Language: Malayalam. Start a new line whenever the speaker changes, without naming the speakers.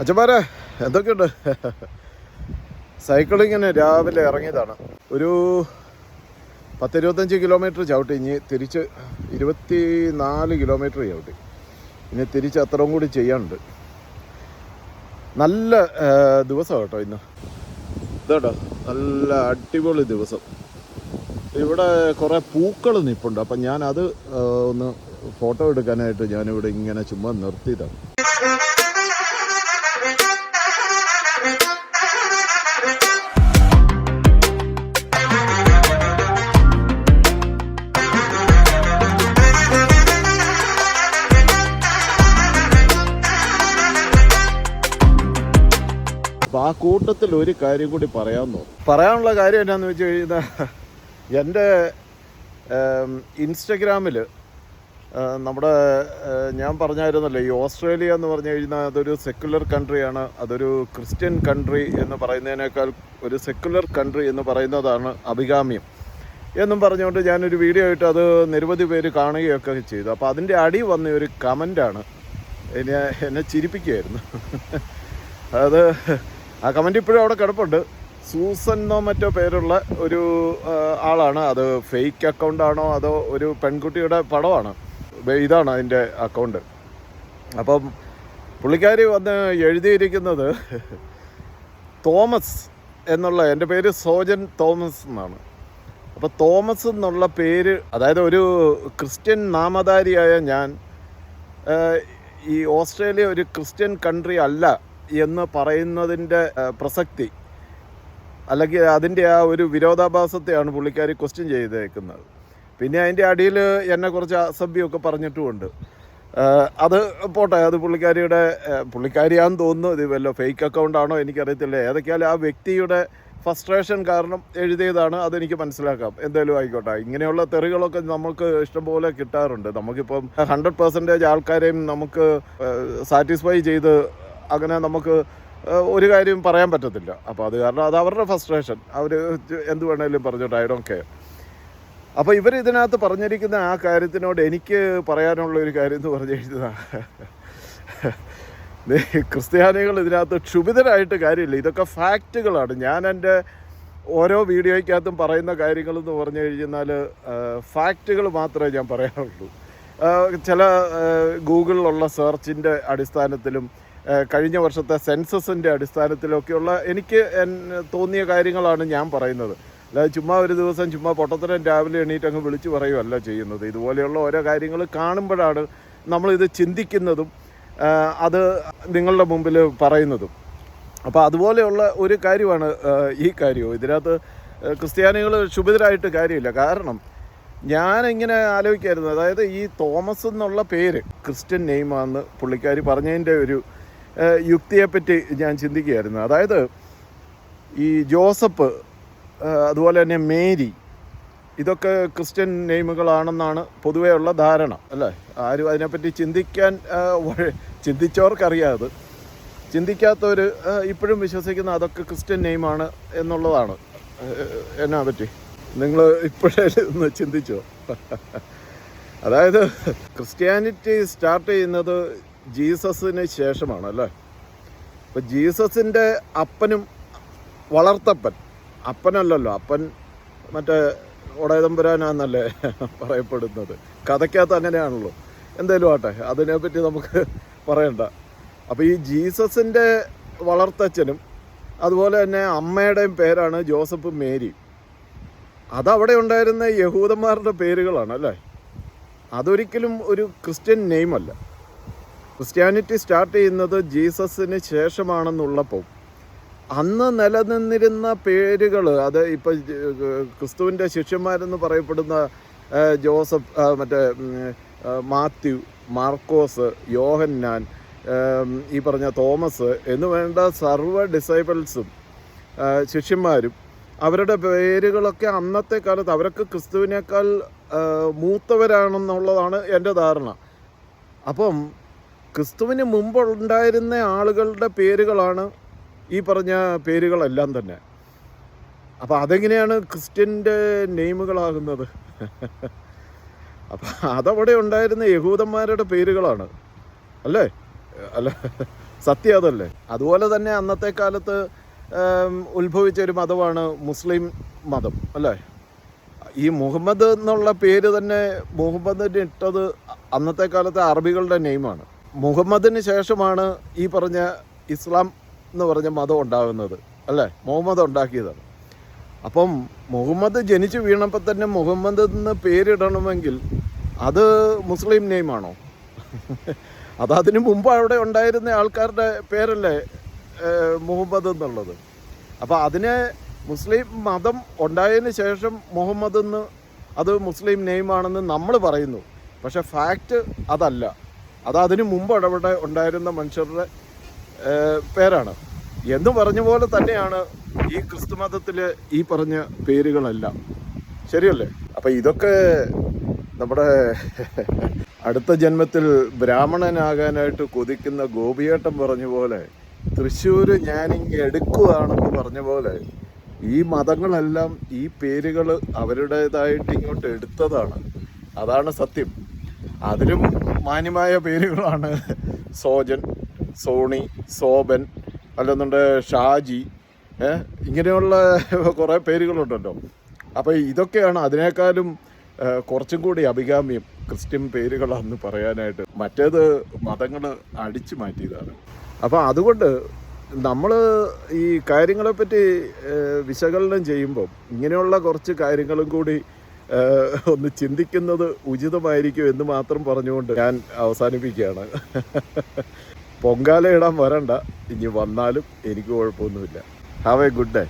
അച്ഛന്മാരെ എന്തൊക്കെയുണ്ട്? സൈക്കിളിങ്ങിന് രാവിലെ ഇറങ്ങിയതാണ്. ഒരു പത്തിരുപത്തഞ്ച് കിലോമീറ്റർ ചവിട്ടി. ഇനി തിരിച്ച് ഇരുപത്തി നാല് കിലോമീറ്റർ ചവിട്ടി. ഇനി തിരിച്ച് അത്രയും കൂടി ചെയ്യാനുണ്ട്. നല്ല ദിവസം കേട്ടോ ഇന്ന്. ഇതോട്ടോ നല്ല അടിപൊളി ദിവസം. ഇവിടെ കുറേ പൂക്കൾ നിൽപ്പുണ്ട് അപ്പം ഞാനത് ഒന്ന് ഫോട്ടോ എടുക്കാനായിട്ട് ഞാനിവിടെ ഇങ്ങനെ ചുമ്മാ നിർത്തിയതാണ്. ആ കൂട്ടത്തിൽ ഒരു കാര്യം കൂടി പറയാമെന്നു പറയാനുള്ള കാര്യം എന്നാന്ന് വെച്ച് കഴിഞ്ഞാൽ എന്റെ ഇൻസ്റ്റഗ്രാമിൽ നമ്മുടെ ഞാൻ പറഞ്ഞായിരുന്നല്ലോ ഈ ഓസ്ട്രേലിയ എന്ന് പറഞ്ഞു കഴിഞ്ഞാൽ അതൊരു സെക്കുലർ കൺട്രിയാണ് അതൊരു ക്രിസ്ത്യൻ കൺട്രി എന്ന് പറയുന്നതിനേക്കാൾ ഒരു സെക്യുലർ കൺട്രി എന്ന് പറയുന്നതാണ് അഭികാമ്യം. എന്നും പറഞ്ഞുകൊണ്ട് ഞാനൊരു വീഡിയോ ആയിട്ട് അത് നിരവധി പേര് കാണുകയൊക്കെ ചെയ്തു. അപ്പോൾ അതിന്റെ അടി വന്ന ഒരു കമന്റാണ് എന്നെ എന്നെ ചിരിപ്പിക്കുകയായിരുന്നു. അത് ആ കമന്റ് ഇപ്പോഴും അവിടെ കിടപ്പുണ്ട്. സൂസൻ എന്നോ മറ്റോ പേരുള്ള ഒരു ആളാണ്. അത് ഫേക്ക് അക്കൗണ്ടാണോ അതോ ഒരു പെൺകുട്ടിയുടെ പടമാണ്? ഇതാണ് അതിന്റെ അക്കൗണ്ട് അപ്പം പുള്ളിക്കാരി വന്ന് എഴുതിയിരിക്കുന്നത് തോമസ് എന്നുള്ള എന്റെ പേര് സോജൻ തോമസ് എന്നാണ്. അപ്പോൾ തോമസ് എന്നുള്ള പേര് അതായത് ഒരു ക്രിസ്ത്യൻ നാമധാരിയായ ഞാൻ ഈ ഓസ്ട്രേലിയ ഒരു ക്രിസ്ത്യൻ കൺട്രി അല്ല. എന്ന് പറയുന്നതിന്റെ പ്രസക്തി അല്ലെങ്കിൽ അതിന്റെ ആ ഒരു വിരോധാഭാസത്തെയാണ് പുള്ളിക്കാരി ക്വസ്റ്റ്യൻ ചെയ്തേക്കുന്നത്. പിന്നെ അതിന്റെ അടിയിൽ എന്നെ കുറച്ച് അസഭ്യമൊക്കെ പറഞ്ഞിട്ടുമുണ്ട്. അത് പോട്ടെ അത് പുള്ളിക്കാരിയുടെ പുള്ളിക്കാരിയാന്ന് തോന്നുന്നു ഇത് വല്ല ഫേക്ക് അക്കൗണ്ടാണോ എനിക്കറിയത്തില്ല. ഏതൊക്കെയാലും ആ വ്യക്തിയുടെ ഫസ്ട്രേഷൻ കാരണം എഴുതിയതാണ് അതെനിക്ക് മനസ്സിലാക്കാം. എന്തായാലും ആയിക്കോട്ടെ ഇങ്ങനെയുള്ള തെറികളൊക്കെ നമുക്ക് ഇഷ്ടംപോലെ കിട്ടാറുണ്ട്. നമുക്കിപ്പം ഹൺഡ്രഡ് പെർസെന്റേജ് ആൾക്കാരെയും നമുക്ക് സാറ്റിസ്ഫൈ ചെയ്ത് അങ്ങനെ നമുക്ക് ഒരു കാര്യം പറയാൻ പറ്റത്തില്ല. അപ്പോൾ അത് കാരണം അത് അവരുടെ ഫസ്ട്രേഷൻ അവർ എന്ത് വേണേലും പറഞ്ഞോട്ടെ ഐ ഡോണ്ട് കെയർ അപ്പോൾ ഇവർ ഇതിനകത്ത് പറഞ്ഞിരിക്കുന്ന ആ കാര്യത്തിനോട് എനിക്ക് പറയാനുള്ള ഒരു കാര്യം എന്ന് പറഞ്ഞു കഴിഞ്ഞാൽ ക്രിസ്ത്യാനികൾ ഇതിനകത്ത് ക്ഷുഭിതരായിട്ട് കാര്യമില്ല. ഇതൊക്കെ ഫാക്റ്റുകളാണ് ഞാൻ എന്റെ ഓരോ വീഡിയോയ്ക്കകത്തും പറയുന്ന കാര്യങ്ങളെന്ന് പറഞ്ഞു കഴിഞ്ഞാൽ ഫാക്റ്റുകൾ മാത്രമേ ഞാൻ പറയാറുള്ളൂ. ചില ഗൂഗിളിലുള്ള സെർച്ചിന്റെ അടിസ്ഥാനത്തിലും കഴിഞ്ഞ വർഷത്തെ സെൻസസിന്റെ അടിസ്ഥാനത്തിലൊക്കെയുള്ള എനിക്ക് തോന്നിയ കാര്യങ്ങളാണ് ഞാൻ പറയുന്നത്. അല്ലാതെ ചുമ്മാ ഒരു ദിവസം ചുമ്മാ പൊട്ടത്തരം രാവിലെ എണീറ്റ് അങ്ങ് വിളിച്ചു പറയുകയല്ല ചെയ്യുന്നത്. ഇതുപോലെയുള്ള ഓരോ കാര്യങ്ങൾ കാണുമ്പോഴാണ് നമ്മളിത് ചിന്തിക്കുന്നതും അത് നിങ്ങളുടെ മുമ്പിൽ പറയുന്നതും. അപ്പോൾ അതുപോലെയുള്ള ഒരു കാര്യമാണ് ഈ കാര്യവും. ഇതിനകത്ത് ക്രിസ്ത്യാനികൾ ക്ഷുഭിതരായിട്ട് കാര്യമില്ല. കാരണം ഞാനിങ്ങനെ ആലോചിക്കായിരുന്നു. അതായത് ഈ തോമസ് എന്നുള്ള പേര് ക്രിസ്ത്യൻ നെയിമാണെന്ന് പുള്ളിക്കാരി പറഞ്ഞതിന്റെ ഒരു യുക്തിയെപ്പറ്റി ഞാൻ ചിന്തിക്കുകയായിരുന്നു. അതായത് ഈ ജോസഫ് അതുപോലെ തന്നെ മേരി ഇതൊക്കെ ക്രിസ്ത്യൻ നെയിമുകളാണെന്നാണ് പൊതുവേ ഉള്ള ധാരണ അല്ലേ? ആരും അതിനെപ്പറ്റി ചിന്തിക്കാൻ ചിന്തിച്ചവർക്കറിയാതെ. ചിന്തിക്കാത്തവർ ഇപ്പോഴും വിശ്വസിക്കുന്ന അതൊക്കെ ക്രിസ്ത്യൻ നെയിമാണ് എന്നുള്ളതാണ്. എന്നാ പറ്റി? നിങ്ങൾ ഇപ്പോഴേ ഒന്ന് ചിന്തിച്ചോ? അതായത് ക്രിസ്ത്യാനിറ്റി സ്റ്റാർട്ട് ചെയ്യുന്നത് ജീസസിന് ശേഷമാണ് അല്ലേ? അപ്പം ജീസസിന്റെ അപ്പനും വളർത്തപ്പൻ. അപ്പനല്ലല്ലോ അപ്പൻ മറ്റേ ഒടയതമ്പുരാനാന്നല്ലേ പറയപ്പെടുന്നത്. കഥയ്ക്കകത്ത് അങ്ങനെയാണല്ലോ. എന്തേലും ആട്ടെ അതിനെപ്പറ്റി നമുക്ക് പറയണ്ട. അപ്പോൾ ഈ ജീസസിന്റെ വളർത്തച്ഛനും അതുപോലെ തന്നെ അമ്മയുടെയും പേരാണ് ജോസഫ് മേരി. അതവിടെ ഉണ്ടായിരുന്ന യഹൂദന്മാരുടെ പേരുകളാണ് അല്ലേ? അതൊരിക്കലും ഒരു ക്രിസ്ത്യൻ നെയിമല്ല. ക്രിസ്ത്യാനിറ്റി സ്റ്റാർട്ട് ചെയ്യുന്നത് ജീസസിന് ശേഷമാണെന്നുള്ളപ്പോൾ അന്ന് നിലനിന്നിരുന്ന പേരുകൾ അത് ഇപ്പോൾ ക്രിസ്തുവിന്റെ ശിഷ്യന്മാരെന്ന് പറയപ്പെടുന്ന ജോസഫ് മറ്റേ മാത്യു മാർക്കോസ് യോഹന്നാൻ ഈ പറഞ്ഞ തോമസ് എന്ന് വേണ്ട സർവ ഡിസൈബിൾസും ശിഷ്യന്മാരും അവരുടെ പേരുകളൊക്കെ അന്നത്തെ കാലത്ത് അവരൊക്കെ ക്രിസ്തുവിനേക്കാൾ മൂത്തവരാണെന്നുള്ളതാണ് എന്റെ ധാരണ. അപ്പം ക്രിസ്തുവിന് മുമ്പുണ്ടായിരുന്ന ആളുകളുടെ പേരുകളാണ് ഈ പറഞ്ഞ പേരുകളെല്ലാം തന്നെ. അപ്പോൾ അതെങ്ങനെയാണ് ക്രിസ്ത്യന്റെ നെയിമുകളാകുന്നത്? അപ്പം അതവിടെ ഉണ്ടായിരുന്ന യഹൂദന്മാരുടെ പേരുകളാണ്. അല്ലേ? അല്ല സത്യം അതല്ലേ? അതുപോലെ തന്നെ അന്നത്തെ കാലത്ത് ഉത്ഭവിച്ച ഒരു മതമാണ് മുസ്ലിം മതം അല്ലേ? ഈ മുഹമ്മദ് എന്നുള്ള പേര് തന്നെ മുഹമ്മദിന് ഇട്ടത് അന്നത്തെ കാലത്തെ അറബികളുടെ നെയിമാണ്. മുഹമ്മദിന് ശേഷമാണ് ഈ പറഞ്ഞ ഇസ്ലാം എന്ന് പറഞ്ഞ മതം ഉണ്ടാകുന്നത് അല്ലേ? മുഹമ്മദ് ഉണ്ടാക്കിയതാണ്. അപ്പം മുഹമ്മദ് ജനിച്ചു വീണപ്പോൾ തന്നെ മുഹമ്മദ് എന്ന് പേരിടണമെങ്കിൽ അത് മുസ്ലിം നെയിമാണോ? അത് അതിനു മുമ്പ് അവിടെ ഉണ്ടായിരുന്ന ആൾക്കാരുടെ പേരല്ലേ മുഹമ്മദ് എന്നുള്ളത്. അപ്പോൾ അതിനെ മുസ്ലിം മതം ഉണ്ടായതിന് ശേഷം മുഹമ്മദ് എന്ന് അത് മുസ്ലിം നെയിമാണെന്ന് നമ്മൾ പറയുന്നു. പക്ഷെ ഫാക്റ്റ് അതല്ല. അത് അതിനു മുമ്പ് ഇടപെട ഉണ്ടായിരുന്ന മനുഷ്യരുടെ പേരാണ്. എന്ന് പറഞ്ഞ പോലെ തന്നെയാണ് ഈ ക്രിസ്തു മതത്തിലെ ഈ പറഞ്ഞ പേരുകളെല്ലാം. ശരിയല്ലേ? അപ്പം ഇതൊക്കെ നമ്മുടെ അടുത്ത ജന്മത്തിൽ ബ്രാഹ്മണനാകാനായിട്ട് കൊതിക്കുന്ന ഗോപിയേട്ടൻ പറഞ്ഞ പോലെ തൃശ്ശൂർ ഞാനിങ്ങ് എടുക്കുകയാണെന്ന് പറഞ്ഞ പോലെ ഈ മതങ്ങളെല്ലാം ഈ പേരുകൾ അവരുടേതായിട്ട് ഇങ്ങോട്ട് എടുത്തതാണ്. അതാണ് സത്യം. അതിലും മാന്യമായ പേരുകളാണ് സോജൻ സോണി സോബൻ അല്ലെന്നുണ്ട് ഷാജി ഇങ്ങനെയുള്ള കുറേ പേരുകളുണ്ടല്ലോ. അപ്പോൾ ഇതൊക്കെയാണ് അതിനേക്കാളും കുറച്ചും കൂടി അഭികാമ്യം ക്രിസ്ത്യൻ പേരുകളാന്ന് പറയാനായിട്ട്. മറ്റേത് മതങ്ങൾ അടിച്ചു മാറ്റിയതാണ്. അപ്പോൾ അതുകൊണ്ട് നമ്മൾ ഈ കാര്യങ്ങളെപ്പറ്റി വിശകലനം ചെയ്യുമ്പോൾ ഇങ്ങനെയുള്ള കുറച്ച് കാര്യങ്ങളും കൂടി ഒന്ന് ചിന്തിക്കുന്നത് ഉചിതമായിരിക്കും എന്ന് മാത്രം പറഞ്ഞുകൊണ്ട് ഞാൻ അവസാനിപ്പിക്കുകയാണ്. പൊങ്കാല ഇടാൻ വരണ്ട. ഇനി വന്നാലും എനിക്ക് കുഴപ്പമൊന്നുമില്ല. Have A good day